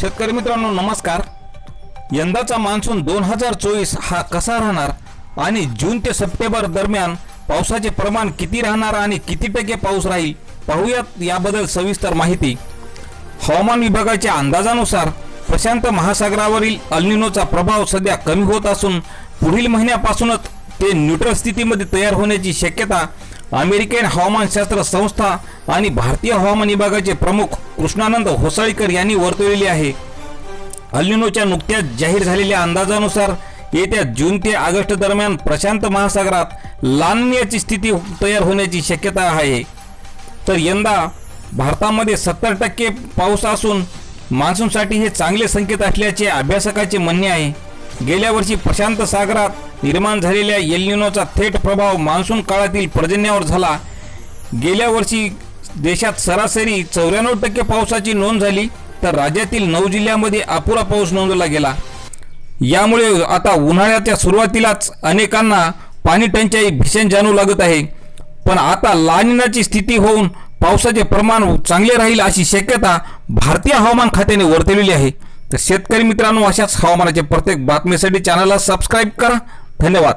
शेतकरी मित्रांनो नमस्कार. यंदाचा मान्सून दोन हजार चोवीस हा कसा राहणार आणि जून ते सप्टेंबर दरम्यान पावसाचे प्रमाण किती राहणार आणि किती टक्के पाऊस राहील पाहूयात याबद्दल सविस्तर माहिती. हवामान विभागाच्या अंदाजानुसार प्रशांत महासागरावरील अल्निनोचा प्रभाव सध्या कमी होत असून पुढील महिन्यापासूनच ते न्यूट्रल स्थितीमध्ये तयार होण्याची शक्यता अमेरिकन हवामानशास्त्र संस्था आणि भारतीय हवामान विभागाचे प्रमुख कृष्णानंद होसाळीकर यांनी वर्तवलेली आहे. अल्निनोच्या नुकत्याच जाहीर झालेल्या अंदाजानुसार येत्या जून ते ऑगस्ट दरम्यान प्रशांत महासागरात लान्याची स्थिती तयार होण्याची शक्यता आहे. तर यंदा भारतामध्ये सत्तर टक्के पाऊस असून मान्सूनसाठी हे चांगले संकेत असल्याचे अभ्यासकाचे म्हणणे आहे. गेल्या वर्षी प्रशांत सागरात निर्माण झालेल्या येलनिनोचा थेट प्रभाव मान्सून काळातील पर्जन्यावर झाला. गेल्या वर्षी देशात सरासरी चौऱ्याण्णव टक्के पावसाची नोंद झाली तर राज्यातील नऊ जिल्ह्यामध्ये अपुरा पाऊस नोंदवला गेला. यामुळे आता उन्हाळ्याच्या सुरुवातीलाच अनेकांना पाणी टंचाई भीषण जाणू लागत आहे. पण आता लानिनाची स्थिती होऊन पावसाचे प्रमाण चांगले राहील अशी शक्यता भारतीय हवामान खात्याने वर्तवलेली आहे. तर शेतकरी मित्रांनो अशाच हवामानाच्या प्रत्येक बातमीसाठी चॅनलला सबस्क्राईब करा. धन्यवाद.